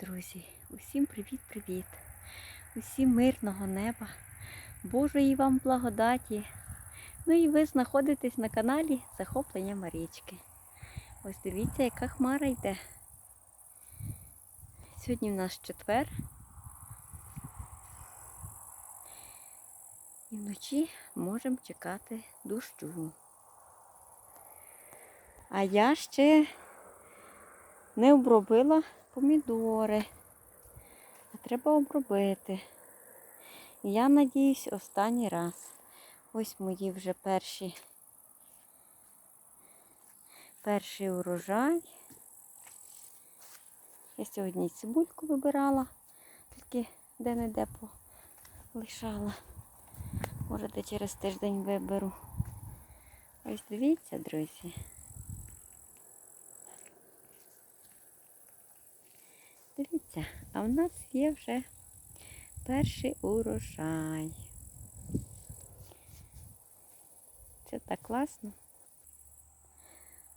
Друзі, усім привіт-привіт! Усім мирного неба, Божої вам благодаті. Ну і ви знаходитесь на каналі Захоплення Марічки. Ось дивіться, яка хмара йде. Сьогодні в нас четвер. І вночі можемо чекати дощу. А я ще не обробила помідори. А треба обробити. Я надіюсь останній раз. Ось мої вже перші перший урожай. Я сьогодні цибульку вибирала, тільки де-не-де полишала. Можете через тиждень виберу. Ось дивіться, друзі. Дивіться, а в нас є вже перший урожай. Це так класно.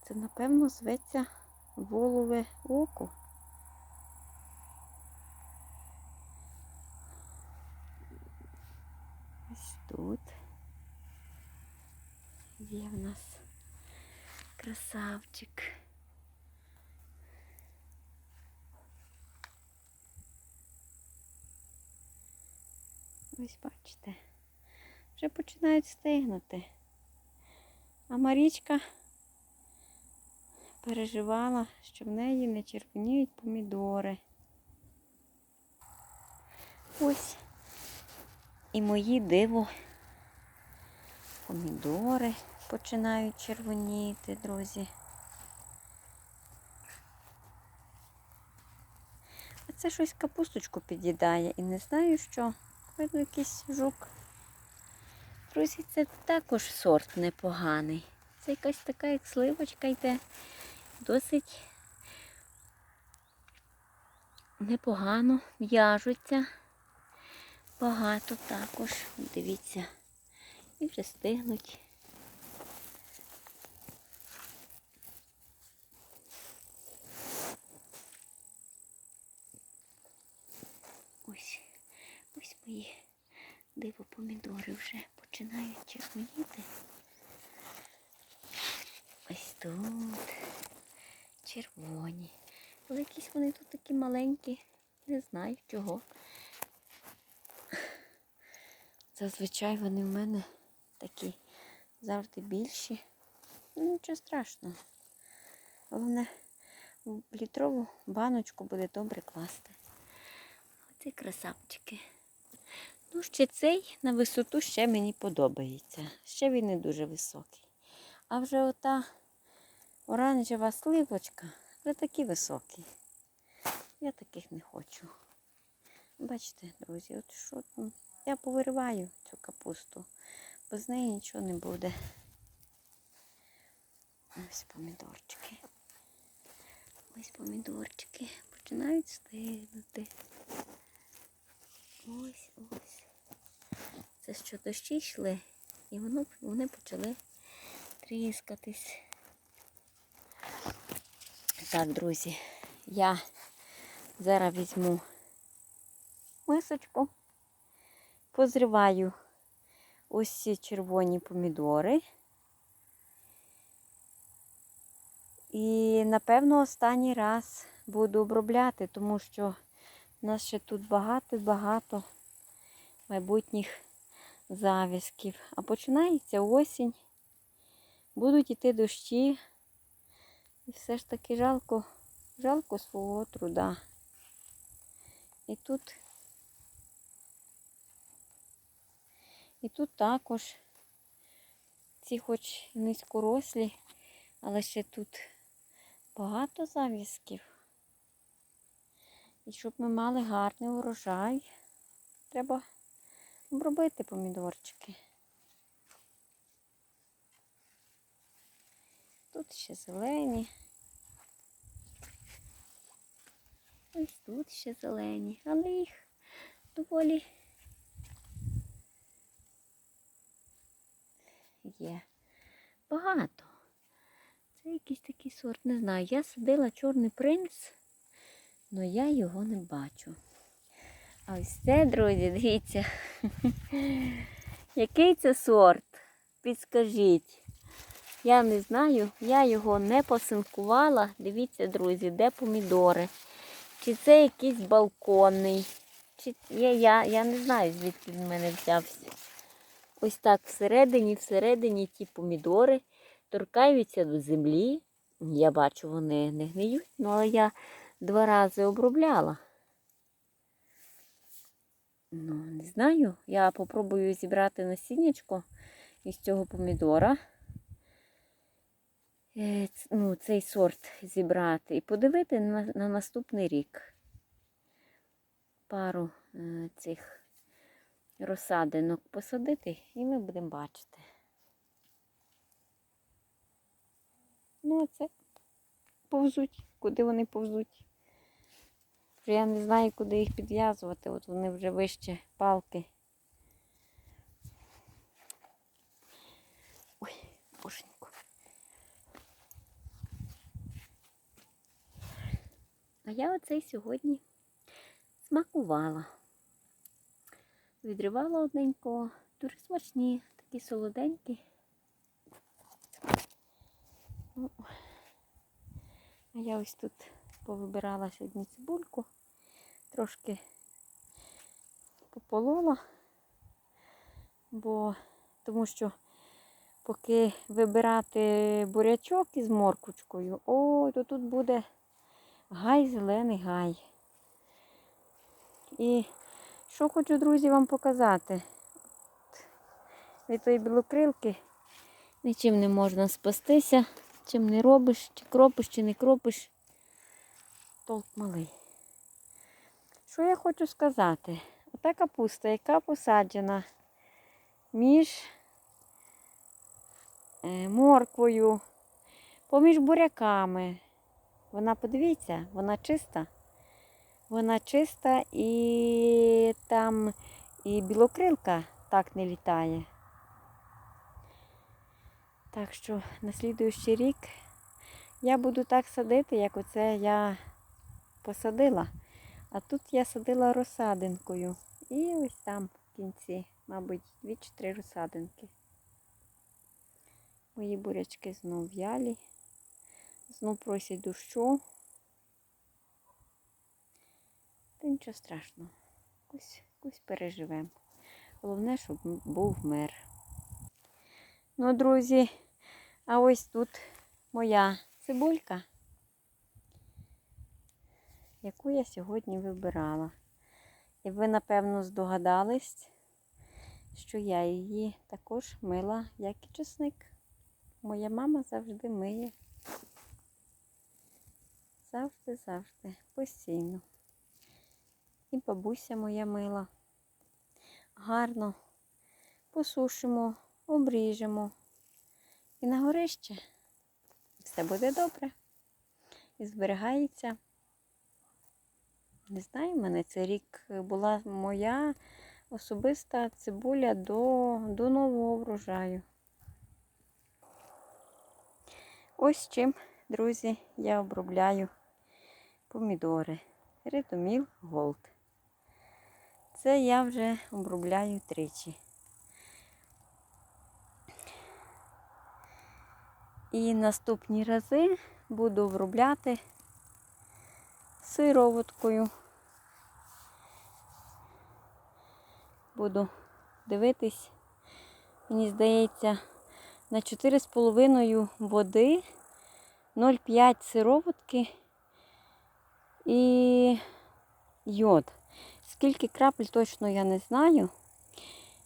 Це, напевно, зветься волове око. Ось тут є в нас красавчик. Ось бачите, вже починають стигнути. А Марічка переживала, що в неї не червоніють помідори. Ось і мої диво помідори починають червоніти, друзі. А це щось капусточку під'їдає і не знаю що. Видно, якийсь жук. Друзі, це також сорт непоганий. Це якась така, як сливочка йде. Досить непогано в'яжуться. Багато також. Дивіться. І вже стигнуть. Ось. Ось мої диво помідори вже починають червоніти. Ось тут червоні. Але якісь вони тут такі маленькі, не знаю чого. Зазвичай вони в мене такі завжди більші. Ну, нічого страшного. Головне, в літрову баночку буде добре класти. Оці красавчики. Ну, ще цей на висоту ще мені подобається. Ще він не дуже високий. А вже ота оранжева сливочка вже такі високі. Я таких не хочу. Бачите, друзі, от що там. Я повириваю цю капусту, без неї нічого не буде. Ось помідорчики. Ось помідорчики починають стигнути. Ось ось. Це що дощі йшли, і воно, вони почали тріскатись. Так, друзі, я зараз візьму мисочку, позриваю ось ці червоні помідори. І, напевно, останній раз буду обробляти, тому що нас ще тут багато-багато майбутніх завязків. А починається осінь, будуть йти дощі. І все ж таки жалко, жалко свого труда. І тут, і тут також ці хоч низькорослі, але ще тут багато зав'язків. І щоб ми мали гарний урожай, треба обробити помідорчики. Тут ще зелені. Ось тут ще зелені, але їх доволі є багато. Це якийсь такий сорт, не знаю. Я садила чорний принц але я його не бачу. А ось це, друзі, дивіться. Який це сорт? Підскажіть. Я не знаю, я його не посинкувала. Дивіться, друзі, де помідори. Чи це якийсь балконний. Чи я, я, я не знаю, звідки він в мене взявся. Ось так всередині, всередині ті помідори торкаються до землі. Я бачу, вони не гниють, ну, але я два рази обробляла. Ну, не знаю. Я попробую зібрати насіннячко із цього помідора. Е, Ну, цей сорт зібрати і подивити на, на наступний рік. Пару е, цих розсадинок посадити і ми будемо бачити. Ну, а це повзуть. Куди вони повзуть? Вже Я не знаю, куди їх підв'язувати. От вони вже вище палки. Ой, боженько. А я оцей сьогодні смакувала. Відривала одненько. Дуже смачні, такі солоденькі. Ну, а я ось тут повибирала сьогодні цибульку, трошки пополола, бо тому що поки вибирати бурячок із морквочкою, ой, то тут буде гай, зелений гай. І що хочу, друзі, вам показати. Від тої білокрилки нічим не можна спастися, чим не робиш, чи кропиш, чи не кропиш. Толк малий. Що я хочу сказати? Ота капуста, яка посаджена між е, морквою, поміж буряками. Вона, подивіться, вона чиста. Вона чиста і там і білокрилка так не літає. Так що на слідуючий рік я буду так садити, як оце я посадила. А тут я садила розсадинкою. І ось там в кінці, мабуть, 2-3 розсадинки. Мої бурячки знов в'ялі. Знов просять дощу. Та нічого страшного. Ось, ось переживемо. Головне, щоб був мир. Ну, друзі, а ось тут моя цибулька, яку я сьогодні вибирала. І ви, напевно, здогадались, що я її також мила, як і чесник. Моя мама завжди миє. Завжди, завжди, постійно. І бабуся моя мила. Гарно посушимо, обріжемо. І на горище все буде добре. І зберігається. Не знаю, в мене цей рік була моя особиста цибуля до, до нового врожаю. Ось чим, друзі, я обробляю помідори. Ритоміл Голд. Це я вже обробляю тричі. І наступні рази буду обробляти сироваткою. Буду дивитись, мені здається, на 4,5 води, 0,5 сироватки і йод. Скільки крапель точно я не знаю.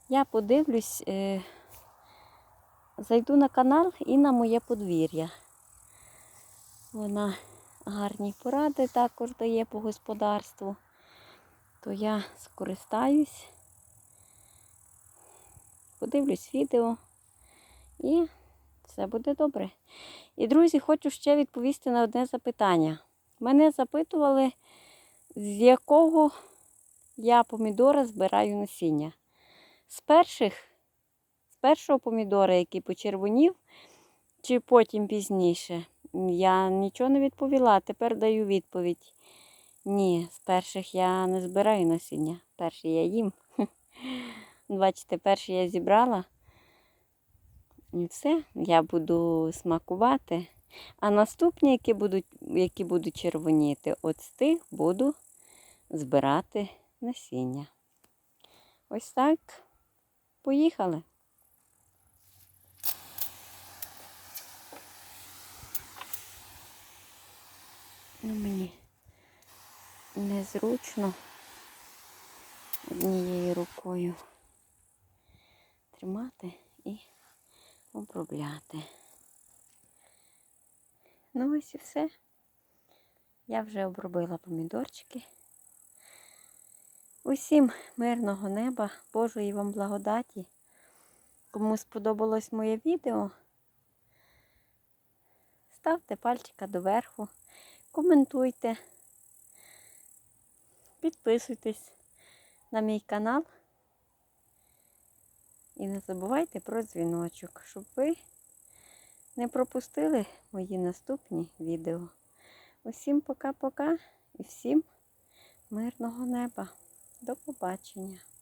Я подивлюсь, е, зайду на канал і на моє подвір'я. Вона гарні поради також дає по господарству. То я скористаюсь, подивлюсь відео і все буде добре. І, друзі, хочу ще відповісти на одне запитання. Мене запитували, з якого я помідора збираю насіння. З перших, з першого помідора, який почервонів, чи потім пізніше, я нічого не відповіла. Тепер даю відповідь. Ні, з перших я не збираю насіння. Перші я їм. Бачите, перші я зібрала. І все, я буду смакувати. А наступні, які будуть, які будуть червоніти, от з тих буду збирати насіння. Ось так. Поїхали. Ну, мені незручно однією рукою тримати і обробляти. Ну ось і все. Я вже обробила помідорчики. Усім мирного неба, Божої вам благодаті. Кому сподобалось моє відео, ставте пальчика доверху, коментуйте, підписуйтесь на мій канал і не забувайте про дзвіночок, щоб ви не пропустили мої наступні відео. Усім пока-пока і всім мирного неба. До побачення!